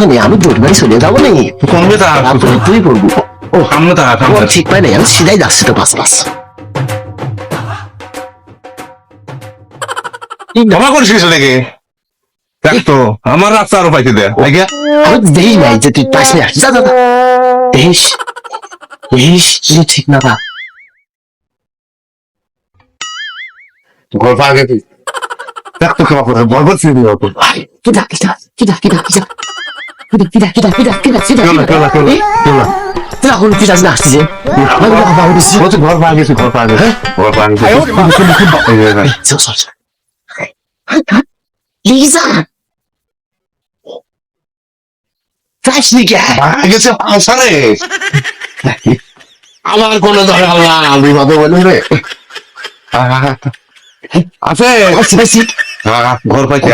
হবে আমি তোর বাড়ি চলে যাব নি কমবে তা তুই পড়ব। ও আমরা তা ঠিক পাই নাই আমি সিধাই যাচ্ছি তো পাস পাস ক্ষমা করছিস নাকি দেখতো আমার রাস্তা আরও পাইতে দে। আমি দেই নাই যে তুই পাশে আসছিস যা দাদা দেশ দেশ কিছু ঠিক না বা গল্পা আগে তুই। দেখতো ক্ষমা করে বলব তুই কি ডাকি কি ডাকি ডাকি কিটা কিটা কিটা কিটা কিটা কিটা কেলা কেলা কেলা কেলা কিটা হল কিটা না আসছে আমি বাবা বলছি বলছি ঘর পা গেছি ঘর পা গেছি ঘর পা গেছি এই যে, এই যে। চল চল চল লিজা ফ্রেশ নিকে গেছে আসারে আমার কোনো দরকার না আমি ভাবে বলি রে আছে আচ্ছা আচ্ছা হ্যাঁ, ঘর পাইছে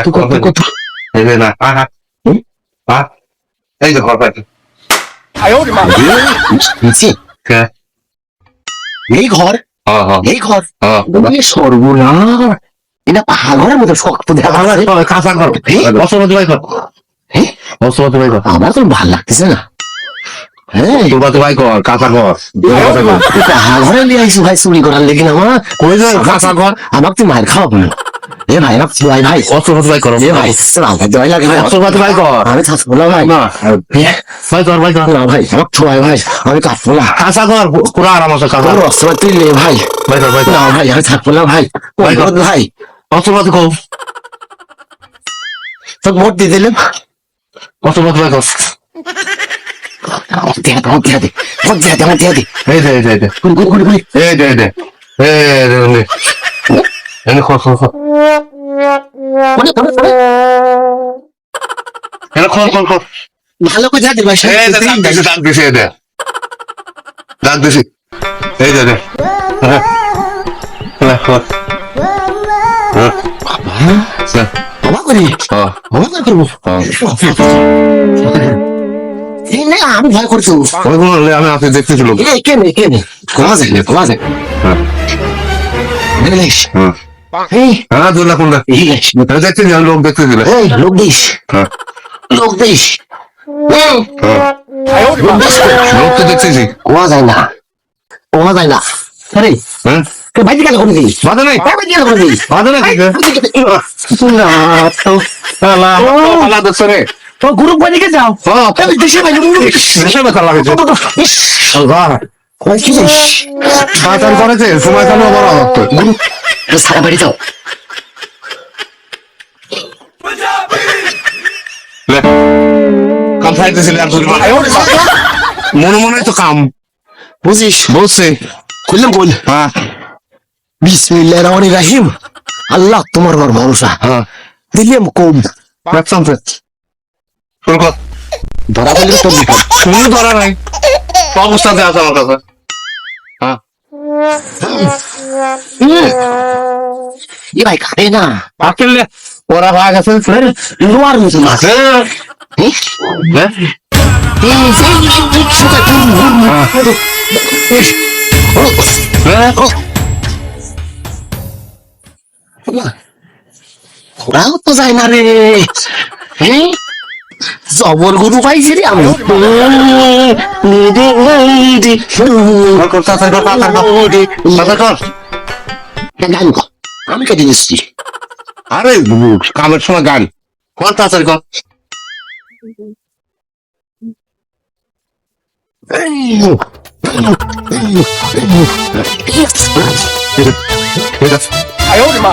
এই যে না হ্যাঁ হ্যাঁ এই যে ঘর কে এই ঘর এই ঘর। তুমি সর্বনাশ। এটা পাহাড়ের মতো শক্ত দেখা কাঁচা ঘর। অসমতি ভাই ঘর? অসমতি ভাই ঘর। আমার তো ভালো লাগতেছে না। হ্যাঁ। তোবাতে ভাই কর কাঁচা ঘর কাঁচা ঘর তুই ঘরে নিয়ে আইসু ভাই চুরি করার লেগে আমার কই যে কাঁচা ঘর আমাকে তুই মায়ের খাওয়াবো না। এ ভাই আমাকে ভাই। ভাই অসমতি ভাই কর এ ভাই আমাকে দয় লাগে ভাই। অসমতি ভাই কর? আমি থাকব না ভাই। এ, ভাই কর ভাই কর। না ভাই আমাকে ছোয়াই ভাই। আমি কাটবো না। কাঁচা ঘর পুরা আরাম আছে কাঁচা তোর অস্ত্র তুই লে ভাই। ভাই ভাই না ভাই আমি থাকব না ভাই। ভাই, ভাই? ভাই অসমতি কর? তোর মোট দিয়ে দিলাম। অসমতি ভাই কর? ভালো করে দাঁত দিবা দাঁত দিছে দাঁত দিছি এই দাদা বাবা বাবা করে বাবা করে আমি ভয় করছি ওই বললে আমি আপনি দেখতেছিল এই কেনে কেনে কমা যায় না কমা যায় হ্যাঁ হ্যাঁ হ্যাঁ দুলা কোনটা এই দেখতেছি আমি লোক দেখতেছিল এই লোক দিস হ্যাঁ লোক দিস হ্যাঁ লোক তো দেখতেছি কমা যায় না কমা যায় না আরে হ্যাঁ বাইরে গেল করে দিস বাধা নাই বাইরে গেল করে দিস বাধা নাই না তো গুরু সারা বাড়ি যাও। কাম মনে মনে তো কাম। বুঝিস? বলছে। খুললাম কই হ্যাঁ। বিসমিল্লাহির রহমানির রহিম। আল্লাহ তোমার ভরসা। হ্যাঁ। দিলাম কম। রাখতাম শুরু কর। ধরা পড়লে তোর বিপদ কোনো ধরা নাই। সব উস্তাদে আছে আমার কাছে। হ্যাঁ। ই ভাই কাটে না। আসলে ওরা ভাগ আছে লোয়ার মতো না হ্যাঁ। ওরাও তো যায় না রে। হ্যাঁ জবর গুরু পাইছি রে আমি আমি কেটে দিচ্ছি আরে কামের সময় গান কর তাড়াতাড়ি কর আয়োরে মা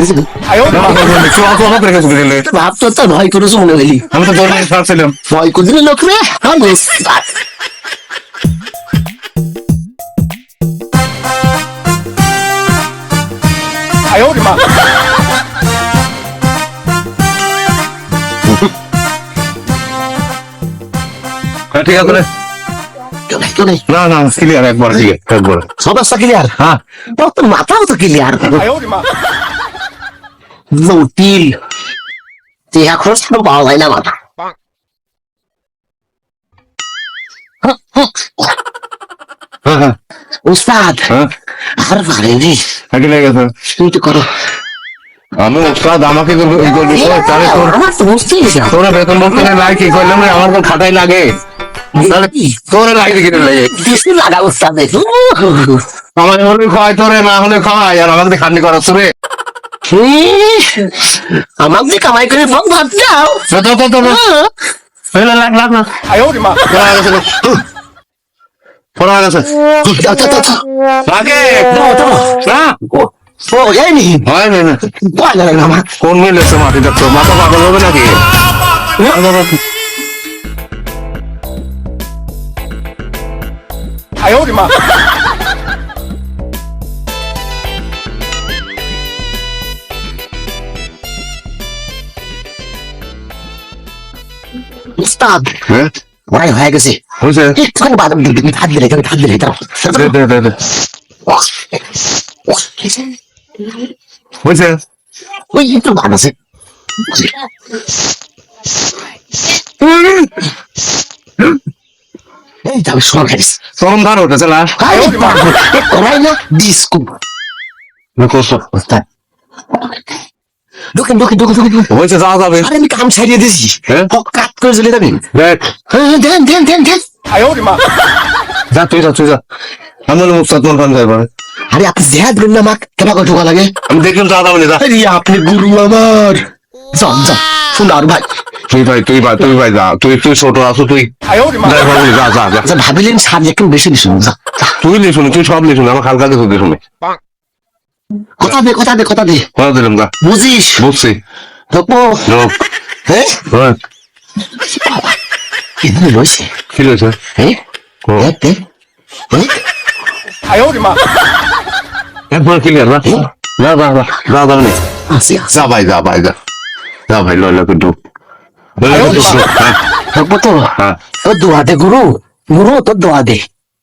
করেছিল ভাবতো ক্লিয়ার একবার ঠিক ক্লিয়ার হ্যাঁ তোর মাথাও তো ক্লিয়ার জটিল টিয়া খরচ তো পাওয়া যায় না মাথা হ্যাঁ। উস্তাদ আর পারেনি হাঁটি লেগে তুই তো করো। আমি উস্তাদ আমাকে করবি তাহলে তোর বেতন বলতে লাই কি করলাম রে? আমার তো খাটাই লাগে। তোরে লাগে বেশি লাগা উস্তাদে। আমার হলে খাওয়াই তোরে না হলে খাওয়াই আর আমাকে খান্ডি করা তোরে। আমার যে কামাই করে ফোন ভাত যাও লাগ লাগ না পড়া গেছে লাগে। না যায়নি হয় না না ভয় লাগে আমার কোন মিলেছে মাটি দেখতো মাথা পাগল হবে নাকি উস্তাদ। হ্যাঁ? ওরাই হয়ে গেছে। হয়েছে? একটুখানি বাদাম দিবি হাত দিলে হাত দিলে হয়েছে? ওই একটু বাদ আছে। এই যাবে শোনা খাইস চরম ধার উঠেছে না করাই না ডিস্কো কষ্ট উস্তাদ। ঢুকেন ঢুকেন ঢুকেন ঢুকেন। হয়েছে যাওয়া যাবে আরে আমি কাম ছাড়িয়ে দিয়েছি। হ্যাঁ? কাট করে চলে যাবেন দেখ। হ্যাঁ দেন দেন দেন দেন। যা তুই যা তুই যা। আমি হলে মুস্তাদ মন খান যাইবার আরে আপনি দেহা দিলেন না আমাকে কেমন করে ঢোকা লাগে? আমি দেখলাম যাওয়া যাবে না আরে আপনি গুরু আমার। যান যান শোনার ভাই। তুই ভাই তুই ভাই তুই ভাই যা। তুই তুই ছোট আছো তুই। যাই বাবু যা যা যা আচ্ছা ভাবিলেন সার একটু বেশি নিশুন যা। তুই নি শুনি তুই সব নি শুনি আমার হালকা কিছু শুনি। কথা দে কথা দে কথা দে। কথা দিলাম বুঝিস? বুঝছি। দেখব লোক হ্যাঁ হ্যাঁ এখানে রয়েছে কি হয়েছে? হ্যাঁ একবার ক্লিয়ার না? না আসি যা ভাই যা ভাই যা। যা ভাই লয় কিন্তু লয় লয় কিন্তু হ্যাঁ। তো। দোয়া দে গুরু। গুরু তোর দোয়া দে।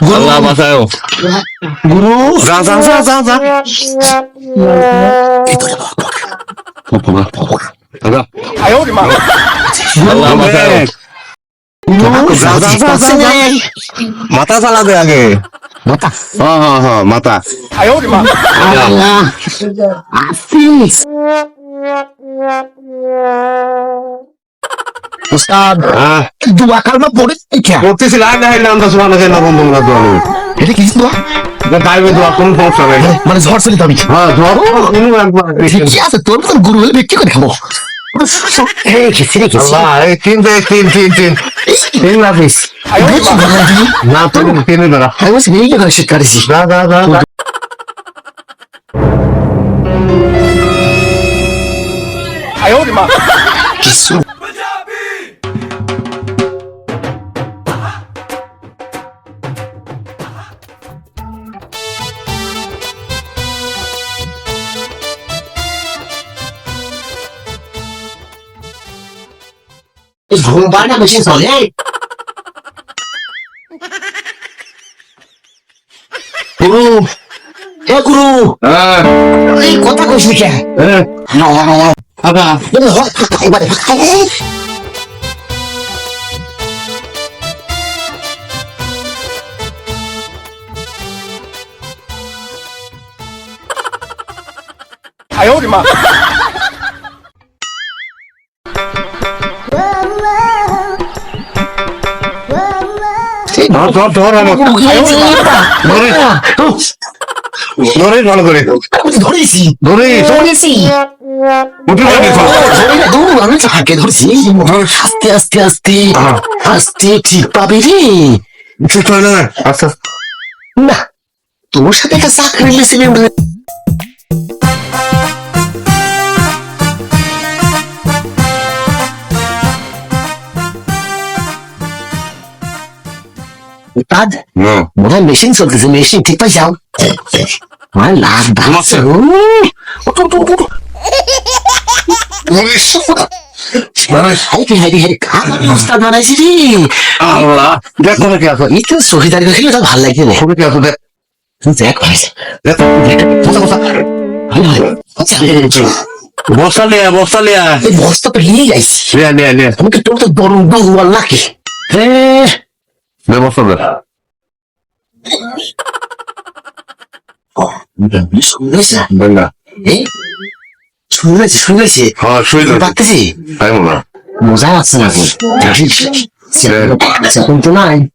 আল্লাহ বাঁচায় গুরু! যা যা যা যা যা। মাথা চালাবে আগে। মাথা। হ্যাঁ হ্যাঁ হ্যাঁ মাথা। আল্লাহ! আসিস। উস্তাদ হ্যাঁ। দুয়া কালমা পড়ে কে করতেছি লা ইলাহা ইল্লা আনতা সুবহানাকা ইন্নী কুনতু মিনাজ জালিমিন এটা কি দোয়া? এটা টাইমে দোয়া কোন সমস্যা নেই। মানে ঝড় চলে যাবি হ্যাঁ ধর কোনো একবার কি আছে তোর মতন গুরু হলে বিক্রি করে খাব। তিন দেখ ঘুম পাড়া মেশিন চলে। গুরু এ গুরু। হ্যাঁ। এই কথা কইস নি কে? হ্যাঁ। আবা এবারে ধর ধর ধর আমার ধরে ভালো করে। ধরেছি। ধরে ধরেছি। উঠে না, দূর, আমি ধরছি। আস্তে আস্তে আস্তে। হ্যাঁ। আস্তে ঠিক পাবি রে? ঠিক না না তোর সাথে একটা চাকরি নিয়েছিলাম রে তাজ না। মনে হয় মেশিন চলতেছে মেশিন ঠিক পাই যাও আমার লাভ ঘুমাচ্ছে? হাইরে হাইরে হাইরে খাবার অবস্থা বানাইছি রে? আল্লাহ। দেখো না কি আছে? একটু সহিদারি খেলে তো ভালো লাগছে বস্তা লিয়া বস্তা লিয়া। বস্তা তো নিয়ে যাইছি লিয়া লিয়া লিয়া। আমি তো তোর তো বড় বহু আল্লাহ কি হ্যাঁ দে বস্তা দে শুনেছি বেঙ্গা শুনেছি শুনেছি হ্যাঁ শুই দে পারতেছি তাই মনে হয়। মজা আছে না এখন তো নাই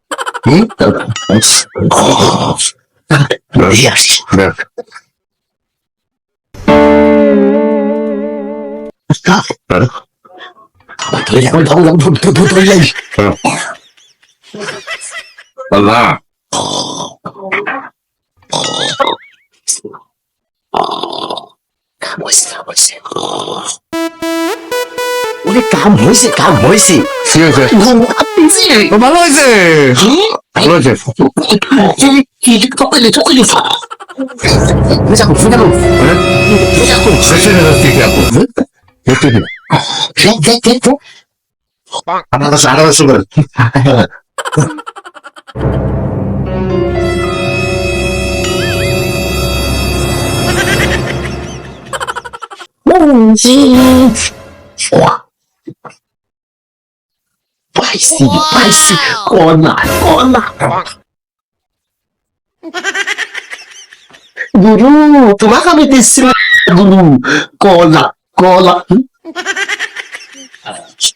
ধরে এখন ধরে ধরে ধরে ধরে হ্যাঁ। আল্লাহ কাম হয়েছে কাম হয়েছে। ওরে কাম হয়েছে। কাম হয়েছে। ঠিক আছে ঘুম আপনি ও, ভালো হয়েছে ভালো হয়েছে শেষে ঠিক আছে দেখতে দিন আমার কাছে আরও বেশি করে পাইছি পাইছি কলা কলা গুরু তোমাকে আমি দিচ্ছি না, গুরু কলা কলা Wow!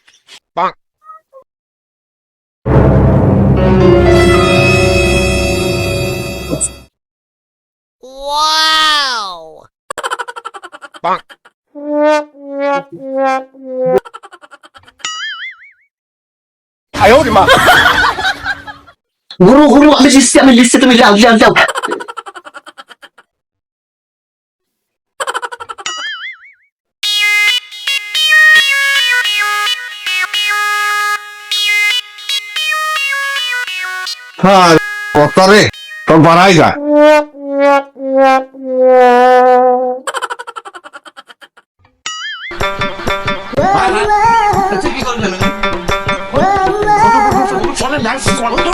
গুরু গুরু আমি লিখছি আমি লিখছি তুমি যাও যাও যাও। হ্যাঁ 爽了，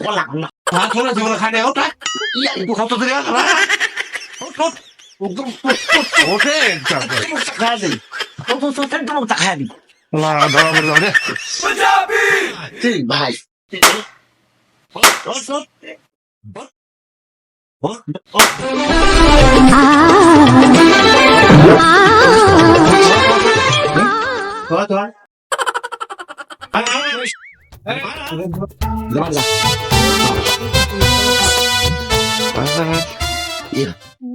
我懒了，俺头了就了还得要摘，呀，不好做这个了，我操，我都我我这这这么打开的，我都说真这么打开的，拉倒吧，老弟，我傻逼，这妈，我我操，我我我啊啊，多多。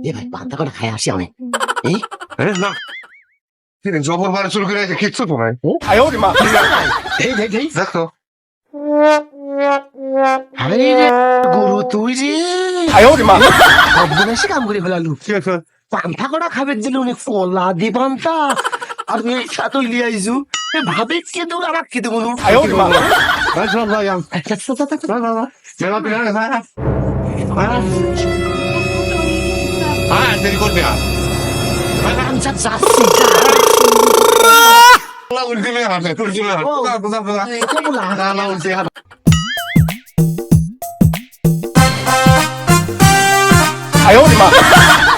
এ ভাই পান্তা করে খাই আসি আমি জবর বারে শুরু করে কিচ্ছু তো নাই দেখ আরে গুরু তুই রে অবনাশি কাম করে ফেলালু পান্তা করা খাবে দিল উনি কলা দি পান্তা আর তুই সাত লিয়ে আইছু এ ভাবে কে দূর আমার কে দেবো? হ্যাঁ দেরি করবে আর যাচ্ছি উল্টে হাতে উল্টে হাতে কোথা কোথা কোথা না না উল্টে হাতে I him up.